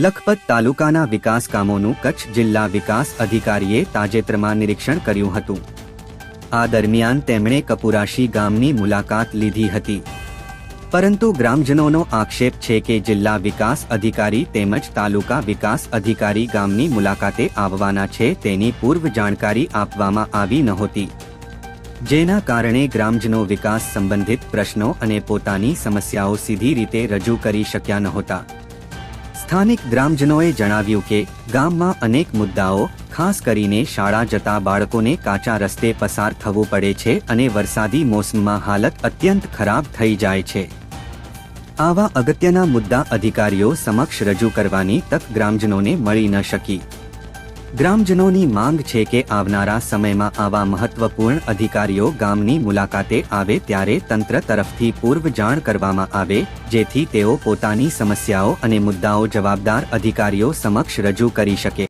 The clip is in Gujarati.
લખપત તાલુકાના વિકાસ કામોનું કચ્છ જિલ્લા વિકાસ અધિકારીએ તાજેતરમાં નિરીક્ષણ કર્યું હતું. આ દરમિયાન તેમણે કપુરાશી ગામની મુલાકાત લીધી હતી. પરંતુ ગ્રામજનોનો આક્ષેપ છે કે જિલ્લા વિકાસ અધિકારી તેમજ તાલુકા વિકાસ અધિકારી ગામની મુલાકાતે આવવાના છે તેની પૂર્વ જાણકારી આપવામાં આવી નહોતી. જેના કારણે ગ્રામજનો વિકાસ સંબંધિત પ્રશ્નો અને પોતાની સમસ્યાઓ સીધી રીતે રજૂ કરી શક્યા નહોતા. સ્થાનિક ગ્રામજનોએ જણાવ્યું કે, ગામમાં અનેક મુદ્દાઓ, ખાસ કરીને શાળા જતા બાળકોને કાચા રસ્તે પસાર થવું પડે છે અને વરસાદી મોસમમાં હાલત અત્યંત ખરાબ થઈ જાય છે. આવા અગત્યના મુદ્દા અધિકારીઓ સમક્ષ રજૂ કરવાની તક ગ્રામજનોને મળી ન શકી. ગ્રામજનોની માંગ છે કે આવનારા સમયમાં આવા મહત્વપૂર્ણ અધિકારીઓ ગામની મુલાકાતે આવે ત્યારે તંત્ર તરફથી પૂર્વ જાણ કરવામાં આવે, જેથી તેઓ પોતાની સમસ્યાઓ અને મુદ્દાઓ જવાબદાર અધિકારીઓ સમક્ષ રજૂ કરી શકે.